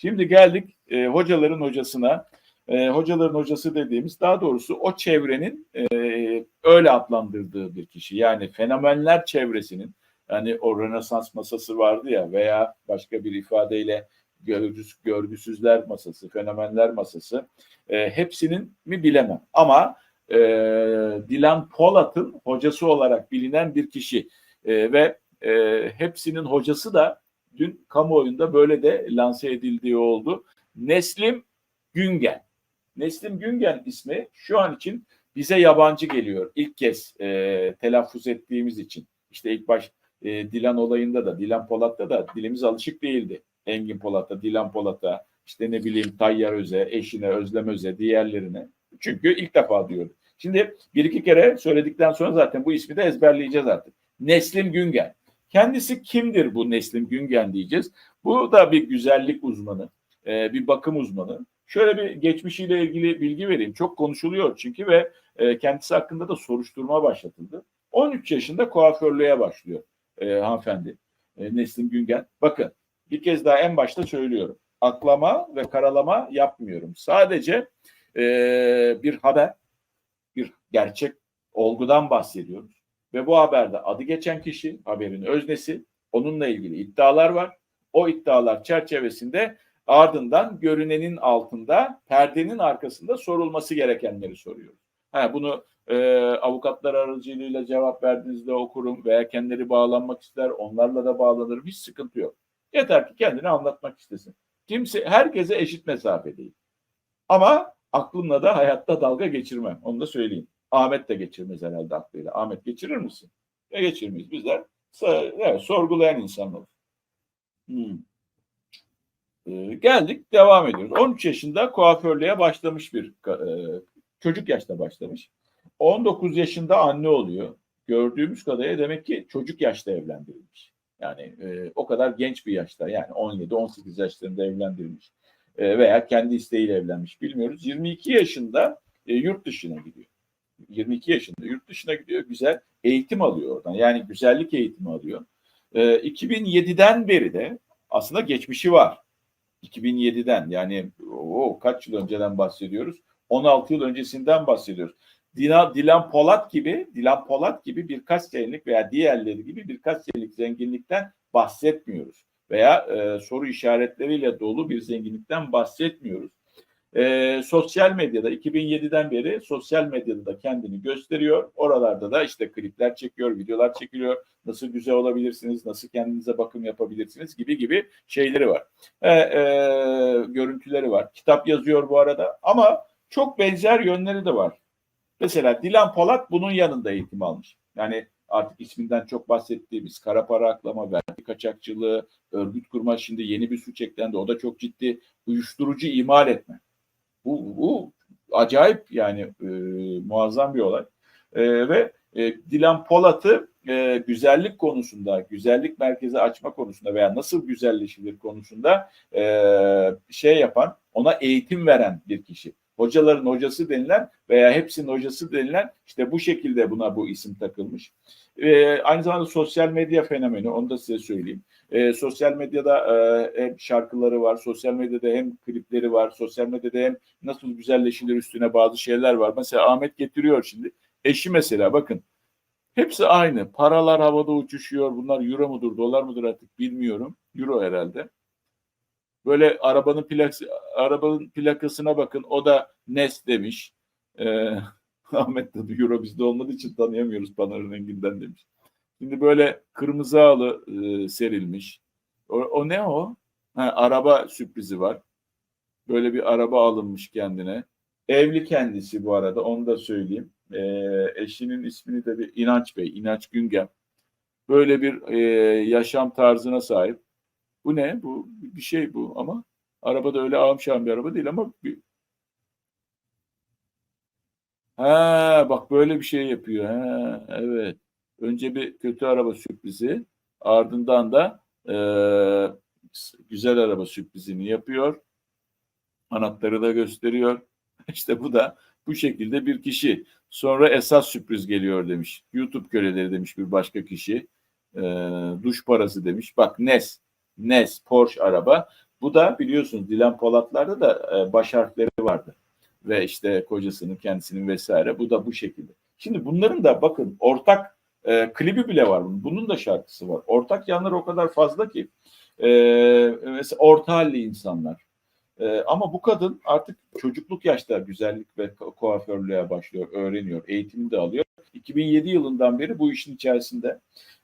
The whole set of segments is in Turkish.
Şimdi geldik e, hocaların hocasına. E, hocaların hocası dediğimiz daha doğrusu o çevrenin e, öyle adlandırdığı bir kişi. Yani fenomenler çevresinin yani o Rönesans masası vardı ya veya başka bir ifadeyle görgüs, görgüsüzler masası, fenomenler masası e, hepsinin mi bilemem. Ama e, Dilan Polat'ın hocası olarak bilinen bir kişi e, ve e, hepsinin hocası da dün kamuoyunda böyle de lanse edildiği oldu. Neslim Güngen. Neslim Güngen ismi şu an için bize yabancı geliyor. İlk kez e, telaffuz ettiğimiz için. İşte ilk baş e, Dilan olayında da, Dilan Polat'ta da dilimiz alışık değildi. Engin Polat'a, Dilan Polat'a, işte ne bileyim Tayyar Öz'e, eşine, Özlem Öz'e, diğerlerine. Çünkü ilk defa diyorum. Şimdi bir iki kere söyledikten sonra zaten bu ismi de ezberleyeceğiz artık. Neslim Güngen. Kendisi kimdir bu Neslim Güngen diyeceğiz. Bu da bir güzellik uzmanı, e, bir bakım uzmanı. Şöyle bir geçmişiyle ilgili bilgi vereyim. Çok konuşuluyor çünkü ve e, kendisi hakkında da soruşturma başlatıldı. 13 yaşında kuaförlüğe başlıyor e, hanımefendi e, Neslim Güngen. Bakın bir kez daha en başta söylüyorum. Aklama ve karalama yapmıyorum. Sadece bir haber, bir gerçek olgudan bahsediyoruz. Ve bu haberde adı geçen kişi, haberin öznesi, onunla ilgili iddialar var. O iddialar çerçevesinde ardından görünenin altında, perdenin arkasında sorulması gerekenleri soruyoruz. Ha, bunu e, avukatlar aracılığıyla cevap verdiğinizde okurum veya kendileri bağlanmak ister, onlarla da bağlanır. Hiç sıkıntı yok. Yeter ki kendini anlatmak istesin. Kimse, herkese eşit mesafedeyim. Ama aklımla da hayatta dalga geçirmem. Onu da söyleyeyim. Ahmet de geçirmez herhalde aklıyla. Ahmet geçirir misin? Ne geçirmeyiz? Bizler sorgulayan insanlarız. Hmm. Ee, geldik, devam ediyoruz. 13 yaşında kuaförlüğe başlamış bir e, çocuk yaşta başlamış. 19 yaşında anne oluyor. Gördüğümüz kadarıyla demek ki çocuk yaşta evlendirilmiş. Yani e, o kadar genç bir yaşta yani 17-18 yaşlarında evlendirilmiş e, veya kendi isteğiyle evlenmiş bilmiyoruz. 22 yaşında yurt dışına gidiyor. 22 yaşında yurt dışına gidiyor. Güzel eğitim alıyor oradan. Yani güzellik eğitimi alıyor. E, 2007'den beri de aslında geçmişi var. 2007'den yani o kaç yıl önceden bahsediyoruz? 16 yıl öncesinden bahsediyoruz. Dilan, Dilan Polat gibi, Dilan Polat gibi birkaç senelik veya diğerleri gibi birkaç senelik zenginlikten bahsetmiyoruz. Veya e, soru işaretleriyle dolu bir zenginlikten bahsetmiyoruz. E, sosyal medyada 2007'den beri sosyal medyada da kendini gösteriyor. Oralarda da işte klipler çekiyor, videolar çekiliyor. Nasıl güzel olabilirsiniz, nasıl kendinize bakım yapabilirsiniz gibi gibi şeyleri var. E, e, görüntüleri var. Kitap yazıyor bu arada ama çok benzer yönleri de var. Mesela Dilan Polat bunun yanında eğitim almış. Yani artık isminden çok bahsettiğimiz kara para aklama, vergi kaçakçılığı, örgüt kurma şimdi yeni bir suç eklendi. O da çok ciddi uyuşturucu imal etme. Bu, bu acayip yani e, muazzam bir olay. E, ve e, Dilan Polat'ı e, güzellik konusunda, güzellik merkezi açma konusunda veya nasıl güzelleşilir konusunda e, şey yapan, ona eğitim veren bir kişi hocaların hocası denilen veya hepsinin hocası denilen işte bu şekilde buna bu isim takılmış. E, aynı zamanda sosyal medya fenomeni onu da size söyleyeyim. E, sosyal medyada e, hem şarkıları var, sosyal medyada hem klipleri var, sosyal medyada hem nasıl güzelleşilir üstüne bazı şeyler var. Mesela Ahmet getiriyor şimdi. Eşi mesela bakın hepsi aynı. Paralar havada uçuşuyor. Bunlar euro mudur, dolar mıdır artık bilmiyorum. Euro herhalde. Böyle arabanın plakası, arabanın plakasına bakın. O da NES demiş. Ee, Ahmet de Euro bizde olmadığı için tanıyamıyoruz Panar'ın renginden demiş. Şimdi böyle kırmızı halı e, serilmiş. O, o ne o? Ha, araba sürprizi var. Böyle bir araba alınmış kendine. Evli kendisi bu arada onu da söyleyeyim. E, eşinin ismini de bir İnanç Bey, İnanç Güngem. Böyle bir e, yaşam tarzına sahip. Bu ne? Bu bir şey bu ama arabada öyle ağımşan bir araba değil ama bir... Ha bak böyle bir şey yapıyor. Ha evet. Önce bir kötü araba sürprizi, ardından da e, güzel araba sürprizini yapıyor. Anahtarı da gösteriyor. İşte bu da bu şekilde bir kişi. Sonra esas sürpriz geliyor demiş. YouTube köleleri demiş bir başka kişi. E, duş parası demiş. Bak Nes. NES Porsche araba. Bu da biliyorsunuz Dilan Polatlar'da da e, baş harfleri vardı. Ve işte kocasının kendisinin vesaire. Bu da bu şekilde. Şimdi bunların da bakın ortak e, klibi bile var bunun. Bunun da şarkısı var. Ortak yanları o kadar fazla ki. E, mesela orta halli insanlar. E, ama bu kadın artık çocukluk yaşta güzellik ve kuaförlüğe başlıyor, öğreniyor, eğitimini de alıyor. 2007 yılından beri bu işin içerisinde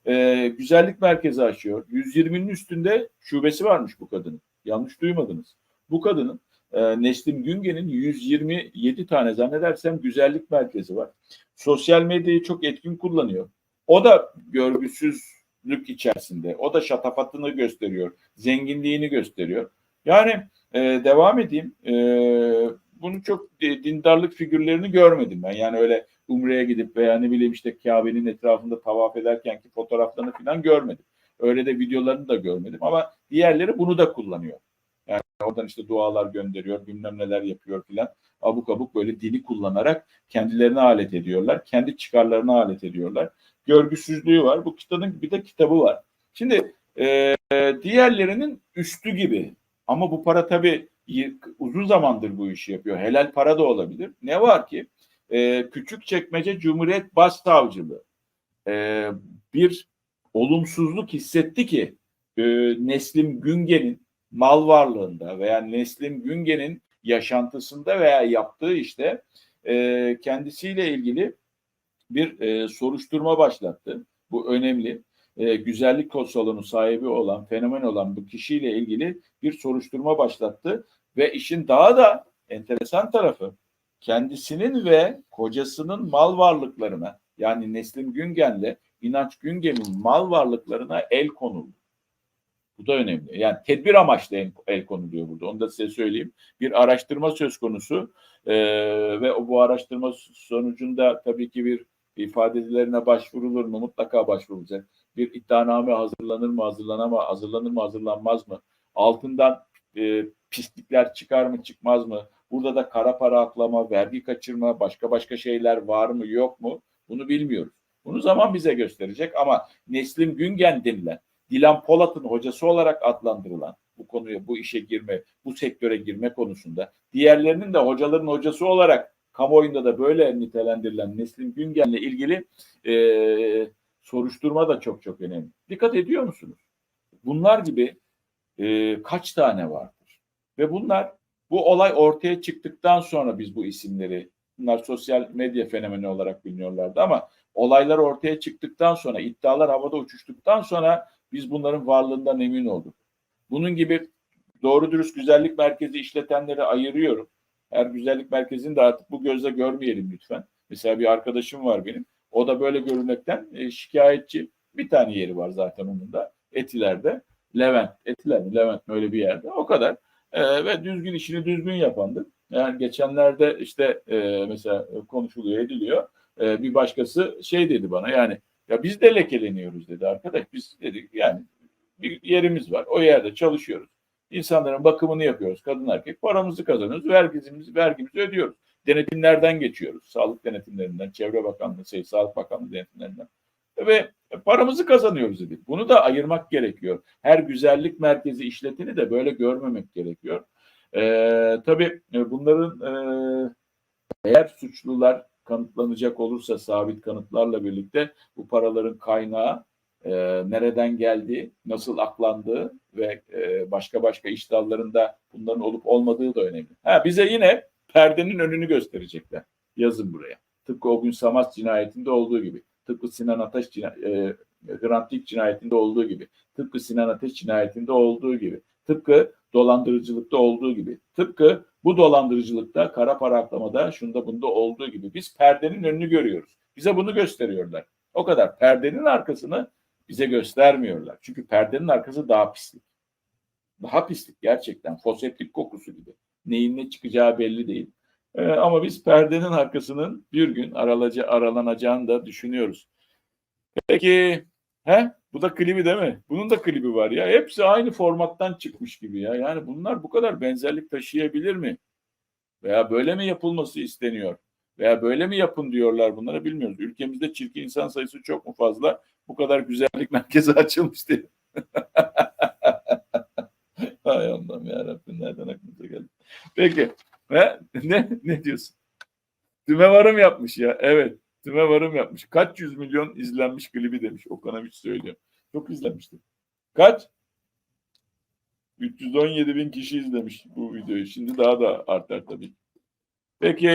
e, güzellik merkezi açıyor. 120'nin üstünde şubesi varmış bu kadının. Yanlış duymadınız. Bu kadının e, Neslim Güngen'in 127 tane zannedersem güzellik merkezi var. Sosyal medyayı çok etkin kullanıyor. O da görgüsüzlük içerisinde. O da şatafatını gösteriyor. Zenginliğini gösteriyor. Yani e, devam edeyim. E, bunu çok dindarlık figürlerini görmedim ben. Yani öyle Umre'ye gidip veya ne bileyim işte Kabe'nin etrafında tavaf ederken ki fotoğraflarını falan görmedim. Öyle de videolarını da görmedim ama diğerleri bunu da kullanıyor. Yani oradan işte dualar gönderiyor, bilmem neler yapıyor filan. Abuk abuk böyle dili kullanarak kendilerine alet ediyorlar. Kendi çıkarlarına alet ediyorlar. Görgüsüzlüğü var. Bu kitabın bir de kitabı var. Şimdi e, diğerlerinin üstü gibi. Ama bu para tabii uzun zamandır bu işi yapıyor. Helal para da olabilir. Ne var ki? E, Küçükçekmece Cumhuriyet Başsavcılığı e, bir olumsuzluk hissetti ki e, Neslim Güngen'in mal varlığında veya Neslim Güngen'in yaşantısında veya yaptığı işte e, kendisiyle ilgili bir e, soruşturma başlattı. Bu önemli. E, güzellik salonu sahibi olan, fenomen olan bu kişiyle ilgili bir soruşturma başlattı ve işin daha da enteresan tarafı kendisinin ve kocasının mal varlıklarına yani Neslim Güngen'le İnanç Güngen'in mal varlıklarına el konuldu. Bu da önemli. Yani tedbir amaçlı el, konuluyor burada. Onu da size söyleyeyim. Bir araştırma söz konusu ee, ve bu araştırma sonucunda tabii ki bir ifadelerine başvurulur mu? Mutlaka başvurulacak. Bir iddianame hazırlanır mı, hazırlanama, hazırlanır mı, hazırlanmaz mı? Altından e, pislikler çıkar mı, çıkmaz mı? Burada da kara para aklama, vergi kaçırma, başka başka şeyler var mı, yok mu? Bunu bilmiyoruz. Bunu zaman bize gösterecek ama Neslim Güngen denilen Dilan Polat'ın hocası olarak adlandırılan bu konuya, bu işe girme, bu sektöre girme konusunda diğerlerinin de hocaların hocası olarak kamuoyunda da böyle nitelendirilen Neslim Güngen'le ilgili e, soruşturma da çok çok önemli. Dikkat ediyor musunuz? Bunlar gibi e, kaç tane vardır? Ve bunlar bu olay ortaya çıktıktan sonra biz bu isimleri, bunlar sosyal medya fenomeni olarak biliniyorlardı ama olaylar ortaya çıktıktan sonra, iddialar havada uçuştuktan sonra biz bunların varlığından emin olduk. Bunun gibi doğru dürüst güzellik merkezi işletenleri ayırıyorum. Her güzellik merkezini de artık bu gözle görmeyelim lütfen. Mesela bir arkadaşım var benim. O da böyle görünmekten e, şikayetçi. Bir tane yeri var zaten onun da. Etiler'de. Levent. Etiler mi? Levent mi? Öyle bir yerde. O kadar. E, ve düzgün işini düzgün yapandı. Yani geçenlerde işte e, mesela konuşuluyor ediliyor. E, bir başkası şey dedi bana yani ya biz de lekeleniyoruz dedi arkadaş. Biz dedik yani bir yerimiz var. O yerde çalışıyoruz. İnsanların bakımını yapıyoruz. Kadın erkek paramızı kazanıyoruz. Vergimizi, vergimizi ödüyoruz. Denetimlerden geçiyoruz. Sağlık denetimlerinden, Çevre Bakanlığı, şey, Sağlık Bakanlığı denetimlerinden. Ve paramızı kazanıyoruz dedik. Bunu da ayırmak gerekiyor. Her güzellik merkezi işletini de böyle görmemek gerekiyor. Ee, tabii bunların e, eğer suçlular kanıtlanacak olursa sabit kanıtlarla birlikte bu paraların kaynağı e, nereden geldiği, nasıl aklandığı ve e, başka başka iş dallarında bunların olup olmadığı da önemli. Ha, bize yine perdenin önünü gösterecekler. Yazın buraya. Tıpkı o gün Samas cinayetinde olduğu gibi. Tıpkı Sinan Ateş cina- e, Hrant Dink cinayetinde olduğu gibi. Tıpkı Sinan Ateş cinayetinde olduğu gibi. Tıpkı dolandırıcılıkta olduğu gibi. Tıpkı bu dolandırıcılıkta, kara para aklamada, şunda bunda olduğu gibi biz perdenin önünü görüyoruz. Bize bunu gösteriyorlar. O kadar. Perdenin arkasını bize göstermiyorlar. Çünkü perdenin arkası daha pislik. Daha pislik gerçekten. Foseptik kokusu gibi. Neyin ne çıkacağı belli değil. Ee, ama biz perdenin arkasının bir gün aralaca, aralanacağını da düşünüyoruz. Peki, he? Bu da klibi değil mi? Bunun da klibi var ya. Hepsi aynı formattan çıkmış gibi ya. Yani bunlar bu kadar benzerlik taşıyabilir mi? Veya böyle mi yapılması isteniyor? Veya böyle mi yapın diyorlar bunlara bilmiyoruz. Ülkemizde çirkin insan sayısı çok mu fazla? Bu kadar güzellik merkezi açılmış diye. Hay Allah'ım ya Rabbim nereden aklınıza geldi. Peki. Ve ne ne diyorsun? Tüme varım yapmış ya. Evet. Tüme varım yapmış. Kaç yüz milyon izlenmiş klibi demiş. Okan Abiç söylüyor. Çok izlenmişti. Kaç? 317 bin kişi izlemiş bu videoyu. Şimdi daha da artar tabii. Peki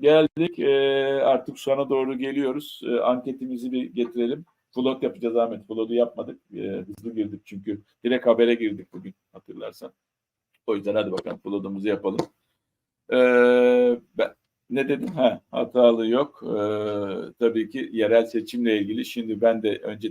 geldik. Ee, artık sona doğru geliyoruz. Ee, anketimizi bir getirelim. Float yapacağız Ahmet. Float'u yapmadık. Ee, hızlı girdik çünkü. Direkt habere girdik bugün hatırlarsan. O yüzden hadi bakalım float'umuzu yapalım. Ee, ben, ne dedim? Ha, hatalı yok. Ee, tabii ki yerel seçimle ilgili. Şimdi ben de önce